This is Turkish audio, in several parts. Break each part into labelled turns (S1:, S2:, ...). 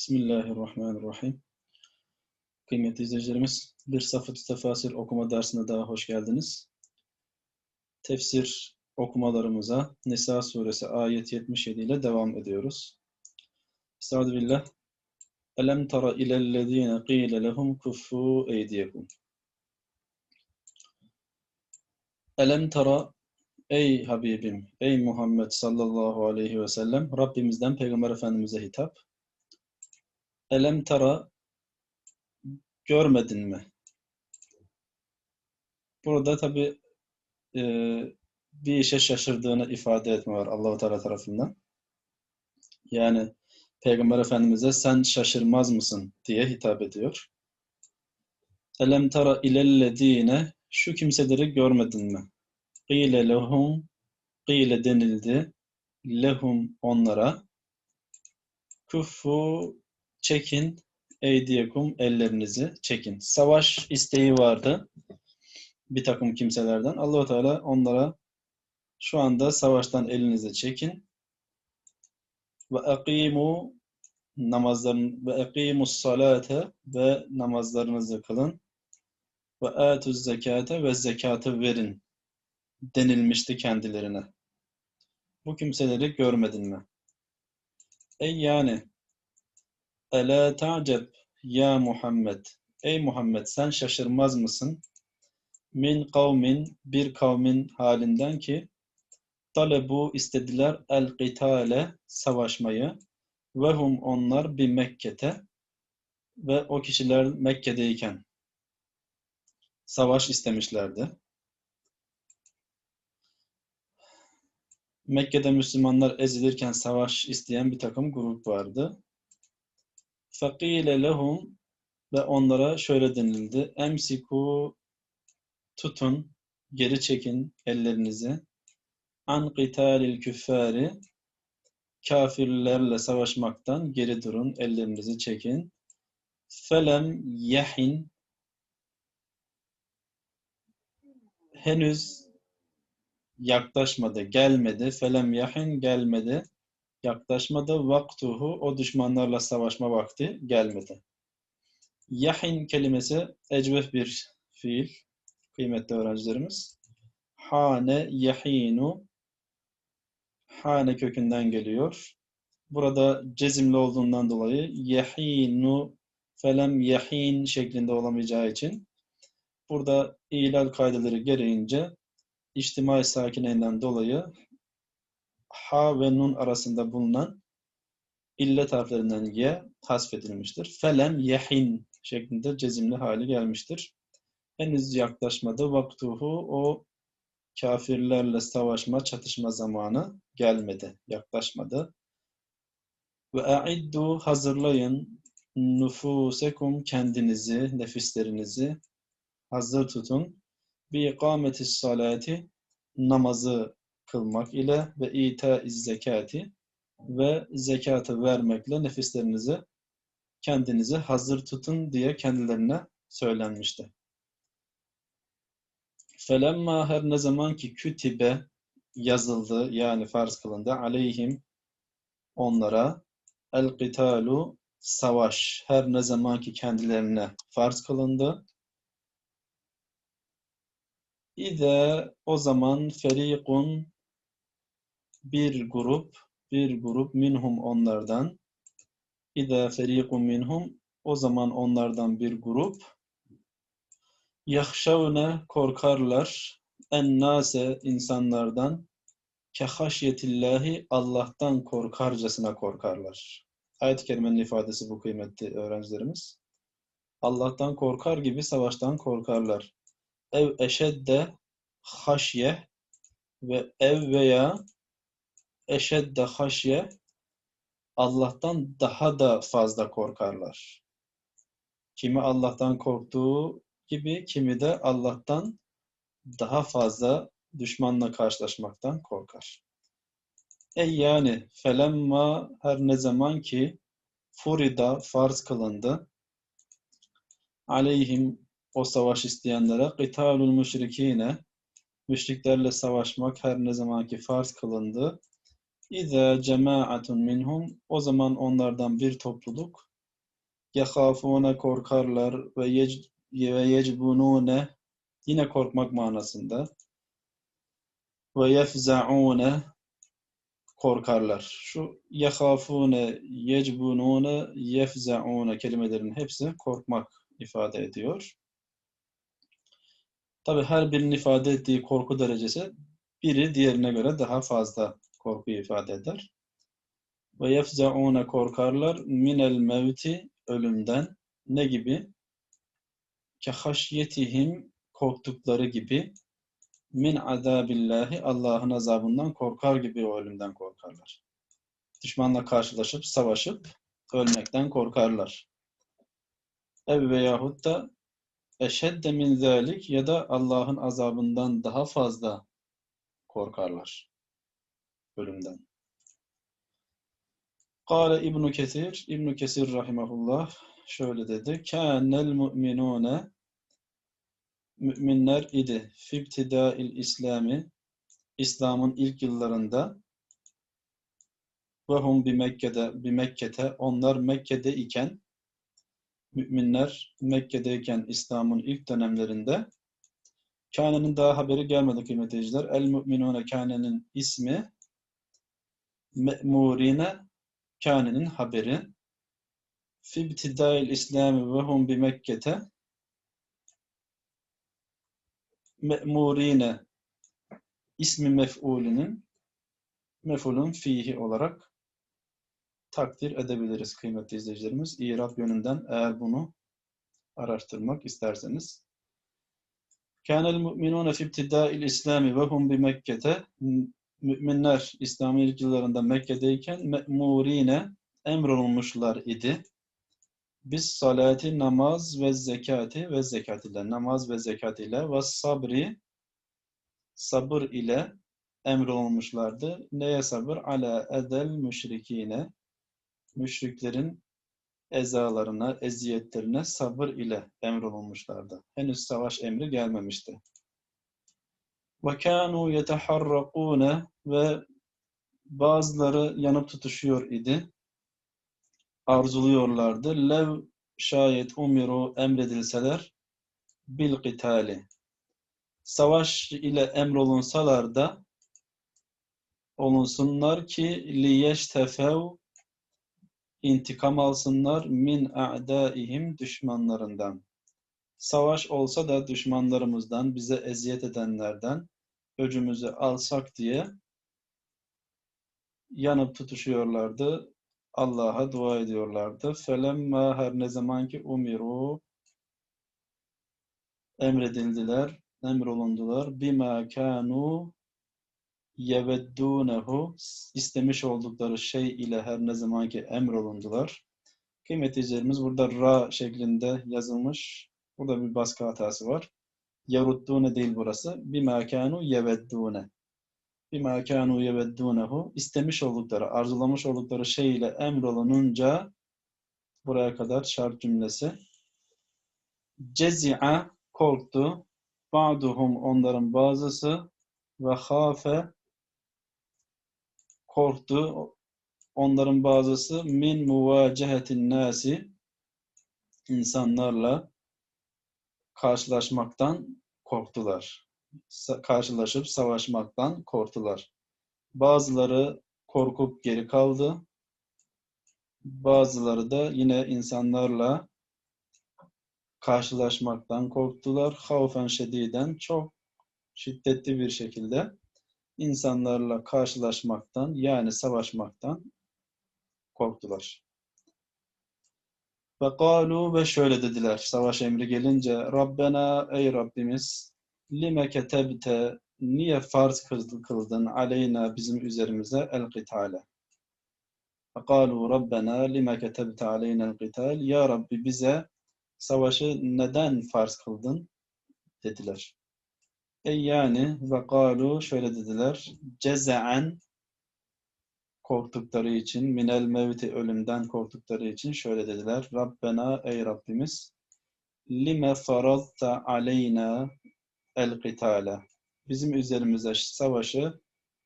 S1: Bismillahirrahmanirrahim. Kıymetli izleyicilerimiz, bir Safı Tefasir okuma dersine daha hoş geldiniz. Tefsir okumalarımıza Nisa suresi ayet 77 ile devam ediyoruz. Estaizu billah. Elem tara ilellezine qile lehum kuffu eydiyekum. Elem tara Ey Habibim, ey Muhammed sallallahu aleyhi ve sellem, Rabbimizden Peygamber Efendimiz'e hitap. Elem tara görmedin mi? Burada tabi e, bir işe şaşırdığını ifade etme var Allahu Teala tarafından. Yani Peygamber Efendimiz'e sen şaşırmaz mısın diye hitap ediyor. Elem tara ilellezine şu kimseleri görmedin mi? Qile lehum Qile denildi lehum onlara kuffu çekin eydiyekum ellerinizi çekin. Savaş isteği vardı bir takım kimselerden. Allahu Teala onlara şu anda savaştan elinizi çekin ve akimu namazların ve akimus salate ve namazlarınızı kılın ve atuz zekate ve zekatı verin denilmişti kendilerine. Bu kimseleri görmedin mi? Ey yani Ela ta'ceb ya Muhammed Ey Muhammed sen şaşırmaz mısın? Min kavmin bir kavmin halinden ki talebu istediler el qitale savaşmayı ve hum onlar bir Mekke'te ve o kişiler Mekke'deyken savaş istemişlerdi. Mekke'de Müslümanlar ezilirken savaş isteyen bir takım grup vardı. Fakile lehum ve onlara şöyle denildi. Emsiku tutun, geri çekin ellerinizi. An qitalil küffari kafirlerle savaşmaktan geri durun, ellerinizi çekin. Felem yahin henüz yaklaşmadı, gelmedi. Felem yahin gelmedi yaklaşmadı. Vaktuhu o düşmanlarla savaşma vakti gelmedi. Yahin kelimesi ecvef bir fiil. Kıymetli öğrencilerimiz. Hane yahinu hane kökünden geliyor. Burada cezimli olduğundan dolayı yahinu felem yahin şeklinde olamayacağı için burada ilal kaydeleri gereğince içtimai sakinenden dolayı ha ve nun arasında bulunan illet harflerinden ye hasfedilmiştir. Felem yehin şeklinde cezimli hali gelmiştir. Henüz yaklaşmadı. Vaktuhu o kafirlerle savaşma, çatışma zamanı gelmedi, yaklaşmadı. Ve a'iddu hazırlayın nufusekum kendinizi, nefislerinizi hazır tutun bi ikametis salati namazı kılmak ile ve ita zekati ve zekatı vermekle nefislerinizi kendinizi hazır tutun diye kendilerine söylenmişti. Felemma her ne zaman ki kütibe yazıldı yani farz kılındı aleyhim onlara el qitalu savaş her ne zaman ki kendilerine farz kılındı İde o zaman ferikun bir grup bir grup minhum onlardan İde ferikun minhum o zaman onlardan bir grup yahşavne korkarlar ennase insanlardan kehaşyetillahi Allah'tan korkarcasına korkarlar. Ayet-i kerimenin ifadesi bu kıymetli öğrencilerimiz. Allah'tan korkar gibi savaştan korkarlar ev eşedde haşye ve ev veya eşedde haşye Allah'tan daha da fazla korkarlar. Kimi Allah'tan korktuğu gibi kimi de Allah'tan daha fazla düşmanla karşılaşmaktan korkar. Ey yani felemma her ne zaman ki furida farz kılındı aleyhim o savaş isteyenlere kıtalul müşrikine müşriklerle savaşmak her ne zamanki farz kılındı. İza cemaatun minhum o zaman onlardan bir topluluk yehafune korkarlar ve yec ve yecbunune yine korkmak manasında ve yefzaune korkarlar. Şu yehafune, yecbunune, yefzaune kelimelerin hepsi korkmak ifade ediyor. Tabi her birinin ifade ettiği korku derecesi biri diğerine göre daha fazla korkuyu ifade eder. Ve yefzaune korkarlar minel mevti ölümden ne gibi? Kehaşyetihim korktukları gibi min azabillahi Allah'ın azabından korkar gibi o ölümden korkarlar. Düşmanla karşılaşıp savaşıp ölmekten korkarlar. Ev veyahut da eşedde min zalik ya da Allah'ın azabından daha fazla korkarlar ölümden. Kale İbn Kesir, İbn Kesir rahimehullah şöyle dedi. Kânel mu'minûne müminler idi. Fibtidail İslami İslam'ın ilk yıllarında ve hum bi Mekke'de bi Mekke'te onlar Mekke'de iken müminler Mekke'deyken İslam'ın ilk dönemlerinde Kâne'nin daha haberi gelmedi kıymetli. El müminune Kâne'nin ismi me'murine Kâne'nin haberi Fibtidail İslami ve hum bi Mekke'te me'murine ismi mef'ulünün mef'ulün fihi olarak takdir edebiliriz kıymetli izleyicilerimiz. İrab yönünden eğer bunu araştırmak isterseniz. Kânel mu'minûne fi ibtidâil İslâmi ve hum bi Mekke'te Müminler İslam'ın ilk yıllarında Mekke'deyken me'murine emrolunmuşlar idi. Biz salati, namaz ve zekati ve zekat ile, namaz ve zekat ile ve sabri, sabır ile emrolunmuşlardı. Neye sabır? Ala edel müşrikine, müşriklerin ezalarına, eziyetlerine sabır ile emrolunmuşlardı. Henüz savaş emri gelmemişti. Ve kânû yeteharrakûne ve bazıları yanıp tutuşuyor idi arzuluyorlardı. Lev şayet umiru emredilseler bil qitali. Savaş ile emrolunsalar da olunsunlar ki liyeştefev intikam alsınlar min a'daihim düşmanlarından. Savaş olsa da düşmanlarımızdan, bize eziyet edenlerden öcümüzü alsak diye yanıp tutuşuyorlardı. Allah'a dua ediyorlardı. Felemma her ne zaman ki umiru emredildiler, emrolundular. Bima kanu yeveddunehu istemiş oldukları şey ile her ne zaman ki emrolundular. Kıymetli izleyicilerimiz burada ra şeklinde yazılmış. Burada bir baskı hatası var. Yaruddune değil burası. Bima kanu yeveddune bima kanu yeveddunehu istemiş oldukları, arzulamış oldukları şey ile emrolununca buraya kadar şart cümlesi. Cezi'a korktu. Ba'duhum onların bazısı. Ve hafe korktu. Onların bazısı. Min muvacehetin nasi insanlarla karşılaşmaktan korktular karşılaşıp savaşmaktan korktular. Bazıları korkup geri kaldı. Bazıları da yine insanlarla karşılaşmaktan korktular. Havfen şediden çok şiddetli bir şekilde insanlarla karşılaşmaktan yani savaşmaktan korktular. Ve kalu ve şöyle dediler savaş emri gelince Rabbena ey Rabbimiz lime ketebte niye farz kıldın aleyna bizim üzerimize el kitale. Fekalu Rabbena lime ketebte aleyna el kital. Ya Rabbi bize savaşı neden farz kıldın? dediler. E yani ve kalu şöyle dediler. Cezaen korktukları için minel mevti ölümden korktukları için şöyle dediler. Rabbena ey Rabbimiz lime faradta aleyna el-kitale. Bizim üzerimize savaşı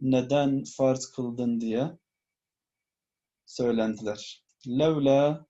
S1: neden farz kıldın diye söylendiler. Levla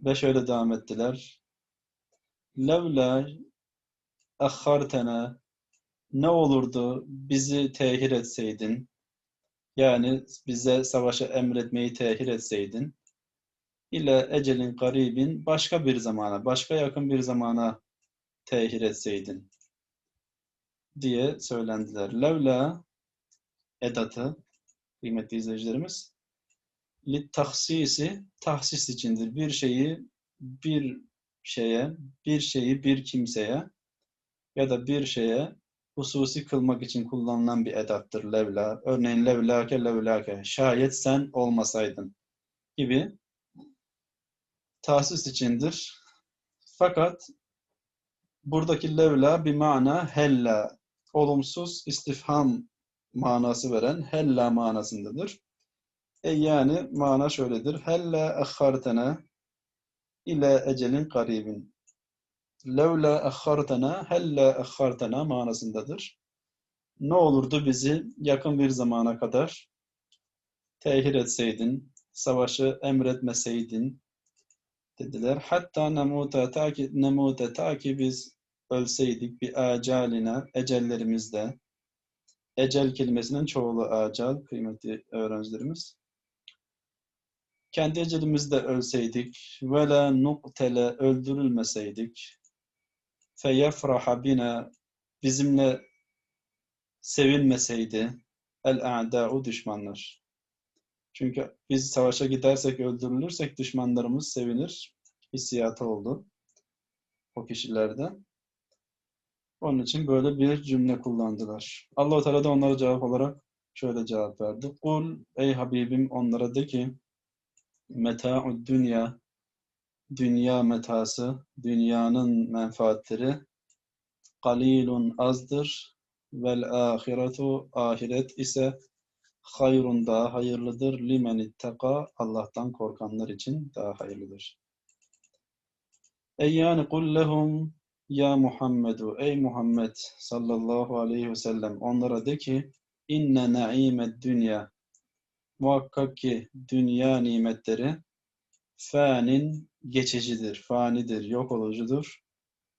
S1: Ve şöyle devam ettiler. Levla akhartena ne olurdu bizi tehir etseydin yani bize savaşa emretmeyi tehir etseydin ile ecelin garibin başka bir zamana, başka yakın bir zamana tehir etseydin diye söylendiler. Levla edatı kıymetli izleyicilerimiz li tahsisi tahsis içindir. Bir şeyi bir şeye, bir şeyi bir kimseye ya da bir şeye hususi kılmak için kullanılan bir edattır levla. Örneğin levlake levlake. Şayet sen olmasaydın gibi tahsis içindir. Fakat buradaki levla bir mana hella olumsuz istifham manası veren hella manasındadır. E yani mana şöyledir. Hella akhartena ile ecelin garibin. Levla akhartena hella akhartena manasındadır. Ne olurdu bizi yakın bir zamana kadar tehir etseydin, savaşı emretmeseydin dediler. Hatta nemuta ta ki, nemuta ta ki biz ölseydik bir acaline, ecellerimizde. Ecel kelimesinin çoğulu acal, kıymetli öğrencilerimiz. Kendi ecelimizde ölseydik ve la nuqtele öldürülmeseydik feyefraha bina bizimle sevinmeseydi el a'da'u düşmanlar. Çünkü biz savaşa gidersek öldürülürsek düşmanlarımız sevinir. Hissiyatı oldu o kişilerde. Onun için böyle bir cümle kullandılar. Allah-u Teala da onlara cevap olarak şöyle cevap verdi. Kul ey Habibim onlara de ki meta'ud dünya dünya metası, dünyanın menfaatleri qalilun azdır. Vel ahiretu ahiret ise hayrun daha hayırlıdır. Limen ittaka Allah'tan korkanlar için daha hayırlıdır. Ey yani kul lehum ya Muhammedu ey Muhammed sallallahu aleyhi ve sellem onlara de ki inne naimed dünya. Muhakkak ki dünya nimetleri fanin geçicidir, fanidir, yok olucudur.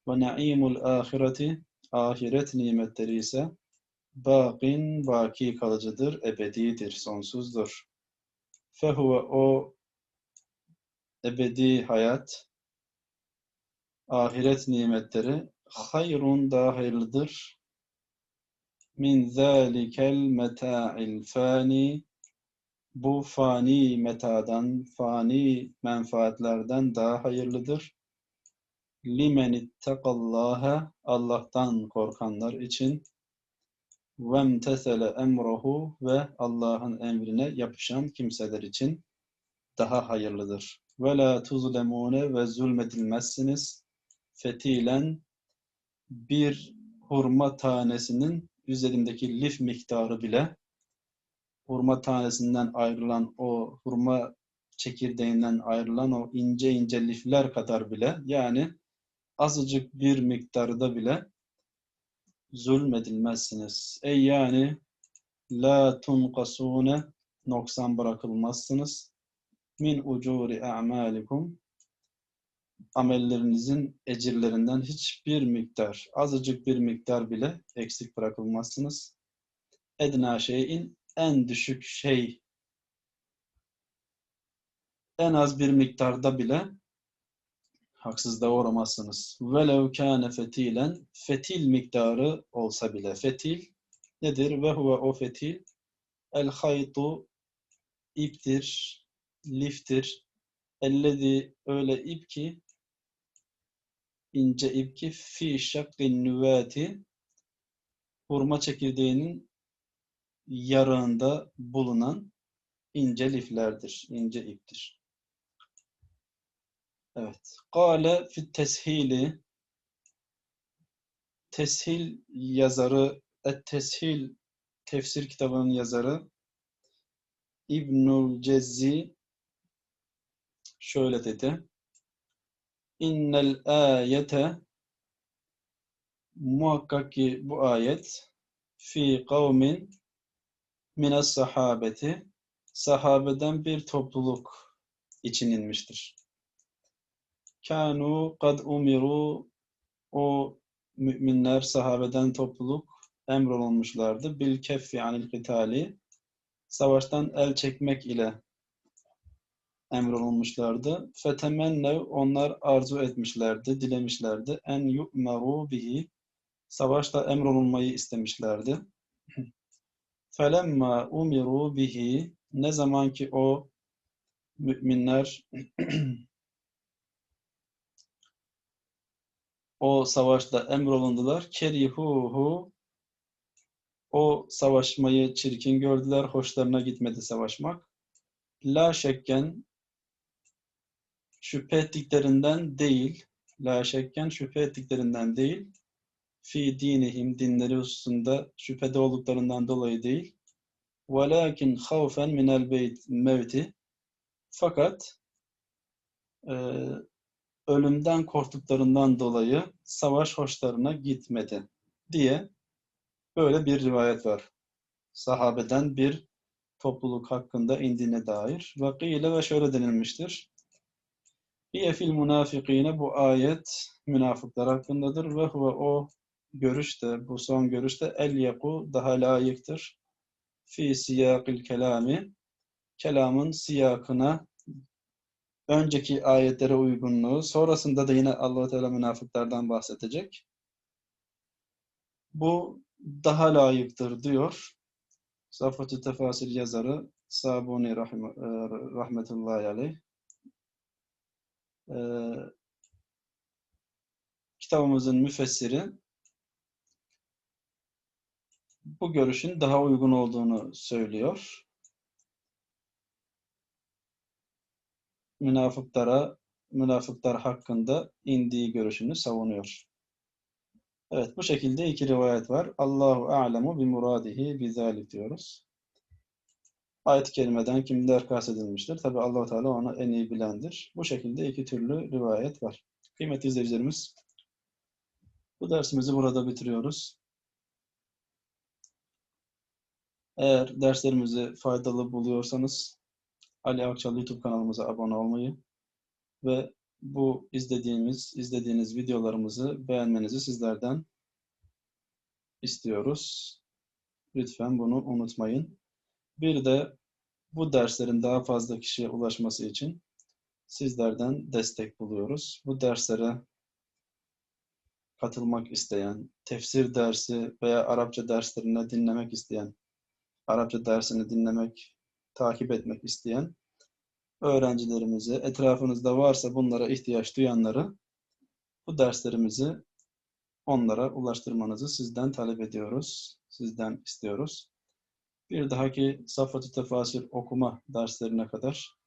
S1: Ve naimul ahireti ahiret nimetleri ise bakin baki kalıcıdır, ebedidir, sonsuzdur. Fehuve o ebedi hayat ahiret nimetleri hayrun daha hayırlıdır min zâlikel meta'il fani bu fani metadan, fani menfaatlerden daha hayırlıdır. Limen ittakallaha Allah'tan korkanlar için vemtesele emruhu ve Allah'ın emrine yapışan kimseler için daha hayırlıdır. La tuzlemune ve zulmedilmezsiniz. Fetilen bir hurma tanesinin üzerindeki lif miktarı bile hurma tanesinden ayrılan o hurma çekirdeğinden ayrılan o ince ince lifler kadar bile yani azıcık bir miktarda bile zulmedilmezsiniz. Ey yani la tunkasune noksan bırakılmazsınız. Min ucuri a'malikum amellerinizin ecirlerinden hiçbir miktar, azıcık bir miktar bile eksik bırakılmazsınız. Edna şeyin en düşük şey en az bir miktarda bile haksızlığa uğramazsınız. Velev kâne fetilen fetil miktarı olsa bile. Fetil nedir? Ve huve o fetil el haytu iptir, liftir. Ellezi öyle ip ki ince ip ki fi şakkin nüveti hurma çekirdeğinin yarığında bulunan ince liflerdir, ince iptir. Evet. Kale fit teshili Teshil yazarı et teshil tefsir kitabının yazarı İbnül Cezzi şöyle dedi. İnnel ayete muhakkak ki bu ayet fi kavmin minas sahabeti sahabeden bir topluluk için inmiştir. kanu kad umiru o müminler sahabeden topluluk emrolunmuşlardı. Bil keffi anil kitali savaştan el çekmek ile emrolunmuşlardı. Fetemennev onlar arzu etmişlerdi, dilemişlerdi. En yu'meru bihi savaşta emrolunmayı istemişlerdi. Felemma umiru bihi ne zaman ki o müminler o savaşta emrolundular. Kerihuhu o savaşmayı çirkin gördüler. Hoşlarına gitmedi savaşmak. La şekken şüphe ettiklerinden değil. La şekken şüphe ettiklerinden değil. Fi dinihim dinleri hususunda şüphede olduklarından dolayı değil. Velakin havfen minel beyt mevti fakat e, ölümden korktuklarından dolayı savaş hoşlarına gitmedi diye böyle bir rivayet var. Sahabeden bir topluluk hakkında indiğine dair. Vakile ve şöyle denilmiştir. Hiye fil münafikine bu ayet münafıklar hakkındadır ve huve o görüşte, bu son görüşte el yaku daha layıktır. Fi siyakil kelami kelamın siyakına önceki ayetlere uygunluğu, sonrasında da yine allah Teala münafıklardan bahsedecek. Bu daha layıktır diyor. Safat-ı Tefasir yazarı Sabuni rahme, rahmetullahi aleyh. Ee, kitabımızın müfessiri bu görüşün daha uygun olduğunu söylüyor. münafıklara, münafıklar hakkında indiği görüşünü savunuyor. Evet, bu şekilde iki rivayet var. Allahu a'lemu bi muradihi bizalik diyoruz. Ayet-i kerimeden kimler kastedilmiştir? Tabi allah Teala onu en iyi bilendir. Bu şekilde iki türlü rivayet var. Kıymetli izleyicilerimiz, bu dersimizi burada bitiriyoruz. Eğer derslerimizi faydalı buluyorsanız Ali Akçal YouTube kanalımıza abone olmayı ve bu izlediğimiz, izlediğiniz videolarımızı beğenmenizi sizlerden istiyoruz. Lütfen bunu unutmayın. Bir de bu derslerin daha fazla kişiye ulaşması için sizlerden destek buluyoruz. Bu derslere katılmak isteyen, tefsir dersi veya Arapça derslerine dinlemek isteyen, Arapça dersini dinlemek, takip etmek isteyen öğrencilerimizi, etrafınızda varsa bunlara ihtiyaç duyanları bu derslerimizi onlara ulaştırmanızı sizden talep ediyoruz, sizden istiyoruz. Bir dahaki Safat-ı Tefasir okuma derslerine kadar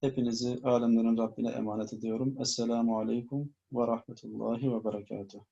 S1: hepinizi alemlerin Rabbine emanet ediyorum. Esselamu Aleyküm ve Rahmetullahi ve Berekatuhu.